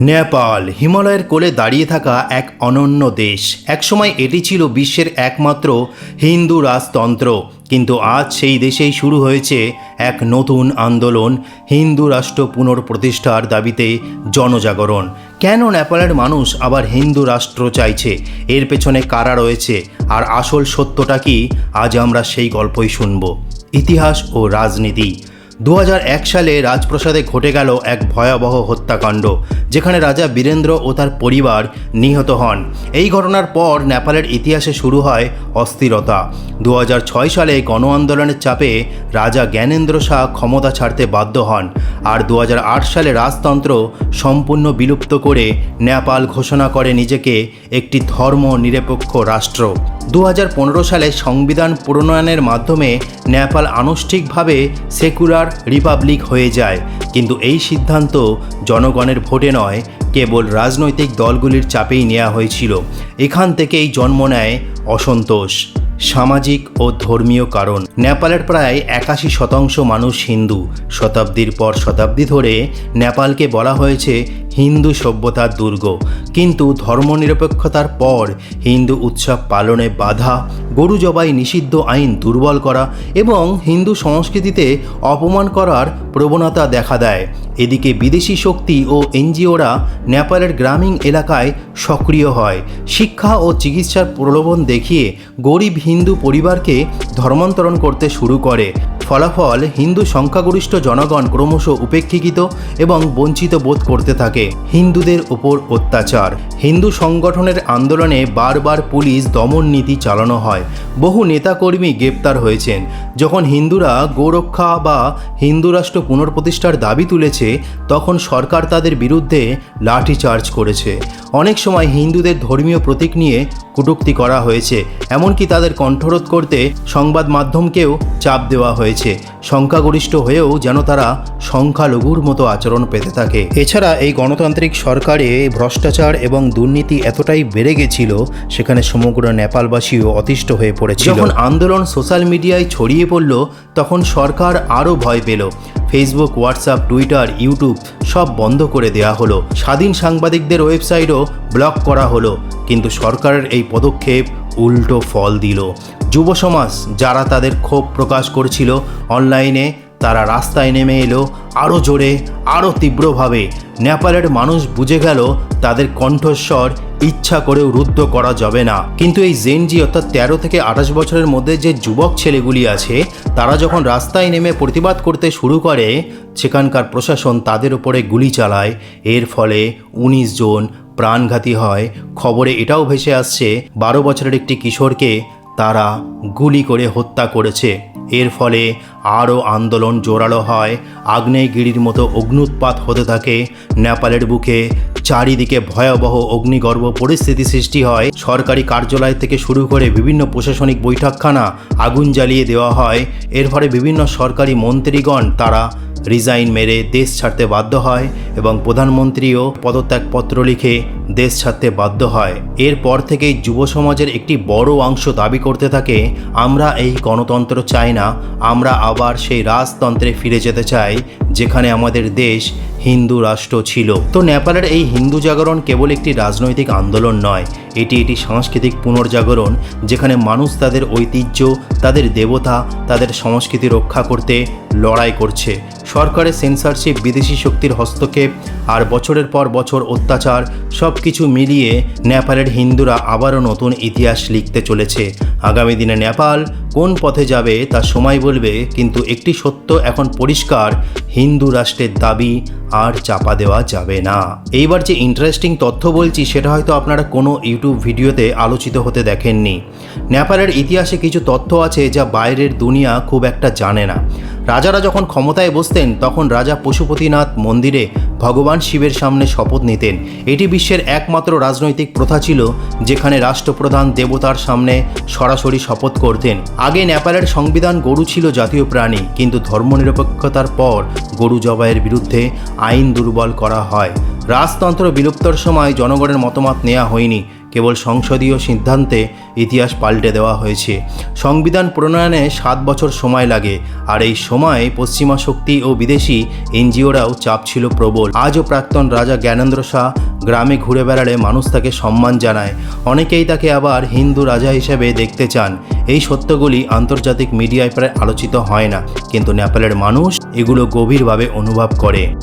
নেপাল, হিমালয়ের কোলে দাঁড়িয়ে থাকা এক অনন্য দেশ। একসময় এটি ছিল বিশ্বের একমাত্র হিন্দু রাজতন্ত্র। কিন্তু আজ সেই দেশেই শুরু হয়েছে এক নতুন আন্দোলন, হিন্দু রাষ্ট্র পুনঃপ্রতিষ্ঠার দাবিতে জনজাগরণ। কেন নেপালের মানুষ আবার হিন্দু রাষ্ট্র চাইছে? এর পেছনে কারা রয়েছে? আর আসল সত্যটা কি? আজ আমরা সেই গল্পই শুনব। ইতিহাস ও রাজনীতি। দু হাজার এক সালে রাজপ্রাসাদে ঘটে গেল এক ভয়াবহ হত্যাকাণ্ড, যেখানে রাজা বীরেন্দ্র ও তার পরিবার নিহত হন। এই ঘটনার পর নেপালের ইতিহাসে শুরু হয় অস্থিরতা। দু হাজার ছয় সালে গণ আন্দোলনের চাপে রাজা জ্ঞানেন্দ্র শাহ ক্ষমতা ছাড়তে বাধ্য হন, আর দু হাজার আট সালে রাজতন্ত্র সম্পূর্ণ বিলুপ্ত করে নেপাল ঘোষণা করে নিজেকে একটি ধর্ম নিরপেক্ষ রাষ্ট্র। দু হাজার পনেরো সালে সংবিধান প্রণয়নের মাধ্যমে নেপাল আনুষ্ঠিকভাবে সেকুলার রিপাবলিক হয়ে যায়। কিন্তু এই সিদ্ধান্ত জনগণের ভোটে নয়, কেবল রাজনৈতিক দলগুলির চাপেই নেওয়া হয়েছিল। এখান থেকেই জন্ম নেয় অসন্তোষ, সামাজিক ও ধর্মীয় কারণ। নেপালের প্রায় একাশি শতাংশ মানুষ হিন্দু। শতাব্দীর পর শতাব্দী ধরে নেপালকে বলা হয়েছে হিন্দু সভ্যতার দুর্গ। কিন্তু ধর্মনিরপেক্ষতার পর হিন্দু উৎসব পালনে বাধা, গরু জবাই নিষিদ্ধ আইন দুর্বল করা এবং হিন্দু সংস্কৃতিতে অপমান করার প্রবণতা দেখা দেয়। এদিকে বিদেশি শক্তি ও এনজিওরা নেপালের গ্রামীণ এলাকায় সক্রিয় হয়। শিক্ষা ও চিকিৎসার প্রলোভন দেখিয়ে গরিব হিন্দু পরিবারকে ধর্মান্তরণ করতে শুরু করে। ফলাফল হিন্দু সংখ্যাগরিষ্ঠ জনগণ ক্রমশ উপেক্ষিত এবং বঞ্চিত বোধ করতে থাকে। হিন্দুদের উপর অত্যাচার। হিন্দু সংগঠনের আন্দোলনে বারবার পুলিশ দমন নীতি চালানো হয়। বহু নেতাকর্মী গ্রেপ্তার হয়েছেন। যখন হিন্দুরা গোরক্ষা বা হিন্দু রাষ্ট্র পুনঃপ্রতিষ্ঠার দাবি তুলেছে, তখন সরকার তাদের বিরুদ্ধে লাঠিচার্জ করেছে। অনেক সময় হিন্দুদের ধর্মীয় প্রতীক নিয়ে কটূক্তি করা হয়েছে। এমনকি তাদের কণ্ঠরোধ করতে সংবাদ মাধ্যমকেও চাপ দেওয়া হয়েছে। সংখ্যাগরিষ্ঠ হয়েও যেন তারা সংখ্যালঘুর মতো আচরণ পেতে থাকে। এছাড়া এই গণতান্ত্রিক সরকারে ভ্রষ্টাচার এবং দুর্নীতি এতটাই বেড়ে গেছিল সেখানে সমগ্র নেপালবাসীও অতিষ্ঠ হয়ে পড়েছিল। যখন আন্দোলন সোশ্যাল মিডিয়ায় ছড়িয়ে পড়ল তখন সরকার আরও ভয় পেল। ফেসবুক হোয়াটসঅ্যাপ টুইটার ইউটিউব সব বন্ধ করে দেয়া হলো। স্বাধীন সাংবাদিকদের ওয়েবসাইটও ব্লক করা হলো কিন্তু সরকারের এই পদক্ষেপ উল্টো ফল দিল। যুব সমাজ যারা তাদের ক্ষোভ প্রকাশ করছিল অনলাইনে, তারা রাস্তায় নেমে এলো আরও জোরে আরও তীব্রভাবে। নেপালের মানুষ বুঝে গেল তাদের কণ্ঠস্বর ইচ্ছা করেও রুদ্ধ করা যাবে না। কিন্তু এই জেনজি অর্থাৎ তেরো থেকে আঠাশ বছরের মধ্যে যে যুবক ছেলেগুলি আছে, তারা যখন রাস্তায় নেমে প্রতিবাদ করতে শুরু করে, সেখানকার প্রশাসন তাদের উপরে গুলি চালায়। এর ফলে উনিশ জন প্রাণঘাতী হয়। খবরে এটাও ভেসে আসছে, বারো বছরের একটি কিশোরকে তারা গুলি করে হত্যা করেছে। এর ফলে আরও আন্দোলন জোরালো হয়। আগ্নেয়গিরির মতো অগ্নুৎপাত হতে থাকে। নেপালের বুকে চারিদিকে ভয়াবহ অগ্নিগর্ভ পরিস্থিতি সৃষ্টি হয়। সরকারি কার্যালয় থেকে শুরু করে বিভিন্ন প্রশাসনিক বৈঠকখানা আগুন জ্বালিয়ে দেওয়া হয়। এর ফলে বিভিন্ন সরকারি মন্ত্রীগণ তারা রিজাইন মেরে দেশ ছাড়তে বাধ্য হয় এবং প্রধানমন্ত্রীও পদত্যাগপত্র লিখে দেশ ছাড়তে বাধ্য হয়। এরপর থেকেই যুব সমাজের একটি বড় অংশ দাবি করতে থাকে, আমরা এই গণতন্ত্র চাই না, আমরা আবার সেই রাজতন্ত্রে ফিরে যেতে চাই, যেখানে আমাদের দেশ হিন্দু রাষ্ট্র ছিল। তো নেপালের এই হিন্দু জাগরণ কেবল একটি রাজনৈতিক আন্দোলন নয়, এটি এটি সাংস্কৃতিক পুনর্জাগরণ, যেখানে মানুষ তাদের ঐতিহ্য, তাদের দেবতা, তাদের সংস্কৃতি রক্ষা করতে লড়াই করছে। সরকারের সেন্সারশিপ বিদেশি শক্তির হস্তক্ষেপ আর বছরের পর বছর অত্যাচার সব কিছু মিলিয়ে নেপালের হিন্দুরা আবারও নতুন ইতিহাস লিখতে চলেছে। আগামী দিনে নেপাল কোন পথে যাবে তা সময় বলবে, কিন্তু একটি সত্য এখন পরিষ্কার, হিন্দু রাষ্ট্রের দাবি আর চাপা দেওয়া যাবে না। এইবার যে ইন্টারেস্টিং তথ্য বলছি, সেটা হয়তো আপনারা কোনো ইউটিউব ভিডিওতে আলোচিত হতে দেখেননি। নেপালের ইতিহাসে কিছু তথ্য আছে যা বাইরের দুনিয়া খুব একটা জানে না। রাজারা যখন ক্ষমতায় বসতেন তখন রাজা পশুপতিনাথ মন্দিরে ভগবান শিবের সামনে শপথ নিতেন। এটি বিশ্বের একমাত্র রাজনৈতিক প্রথা ছিল, যেখানে রাষ্ট্রপ্রধান দেবতার সামনে সরাসরি শপথ করতেন। আগে নেপালের সংবিধান গরু ছিল জাতীয় প্রাণী, কিন্তু ধর্মনিরপেক্ষতার পর গরু জবাইয়ের বিরুদ্ধে আইন দুর্বল করা হয়। রাজতন্ত্র বিলুপ্তর সময় জনগণের মতামত নেওয়া হয়নি। কেবল সংসদীয় সিদ্ধান্তে ইতিহাস পাল্টে দেওয়া হয়েছে। সংবিধান প্রণয়নে সাত বছর সময় লাগে, আর এই সময়ে পশ্চিমা শক্তি ও বিদেশি এনজিওরাও চাপ ছিল প্রবল। আজও প্রাক্তন রাজা জ্ঞানেন্দ্র শাহ গ্রামে ঘুরে বেড়ালে মানুষ তাকে সম্মান জানায়। অনেকেই তাকে আবার হিন্দু রাজা হিসেবে দেখতে চান। এই সত্যগুলি আন্তর্জাতিক মিডিয়ায় প্রায় আলোচিত হয় না, কিন্তু নেপালের মানুষ এগুলো গভীরভাবে অনুভব করে।